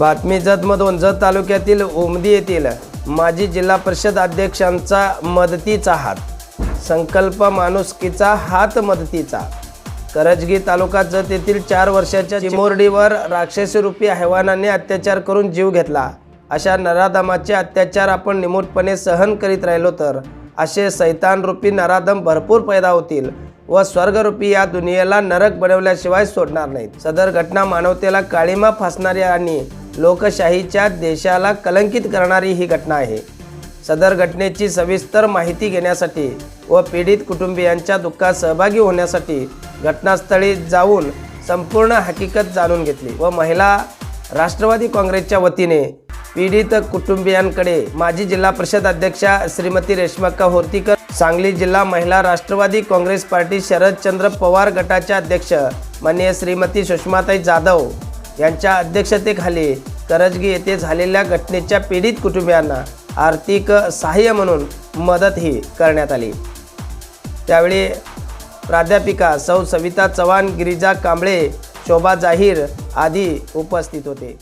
बातमी जतमधून जत तालुक्यातील उमदी येथील माजी जिल्हा परिषद अध्यक्षांचा मदतीचा हात. संकल्प माणुसकीचा हात मदतीचा. करजगी तालुका जत येथील चार वर्षाच्या चिमोरडीवर राक्षसीरूपी हैवानाने अत्याचार करून जीव घेतला. अशा नराधमाचे अत्याचार आपण निमूटपणे सहन करीत राहिलो तर असे सैतानरूपी नराधम भरपूर पैदा होतील व स्वर्गरूपी या दुनियेला नरक बनवल्याशिवाय सोडणार नाहीत. सदर घटना मानवतेला काळीमा फासणारी आणि लोकशाहीच्या देशाला कलंकित करणारी ही घटना आहे. सदर घटनेची सविस्तर माहिती घेण्यासाठी व पीडित कुटुंबियांच्या दुःखात सहभागी होण्यासाठी घटनास्थळी जाऊन संपूर्ण हकीकत जाणून घेतली व महिला राष्ट्रवादी काँग्रेसच्या वतीने पीडित कुटुंबियांकडे माजी जिल्हा परिषद अध्यक्षा श्रीमती रेश्माका होर्तीकर सांगली जिल्हा महिला राष्ट्रवादी काँग्रेस पार्टी शरदचंद्र पवार गटाच्या अध्यक्ष माननीय श्रीमती सुषमाताई जाधव यांच्या अध्यक्षतेखाली करजगी येथे झालेल्या घटनेच्या पीडित कुटुंबियांना आर्थिक सहाय्य म्हणून मदतही करण्यात आली. त्यावेळी प्राध्यापिका सौ सविता चव्हाण गिरिजा कांबळे शोभा जाहीर आदी उपस्थित होते.